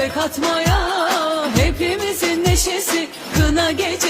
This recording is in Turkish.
göbek atmaya Hepimizin neşesi. Kına gece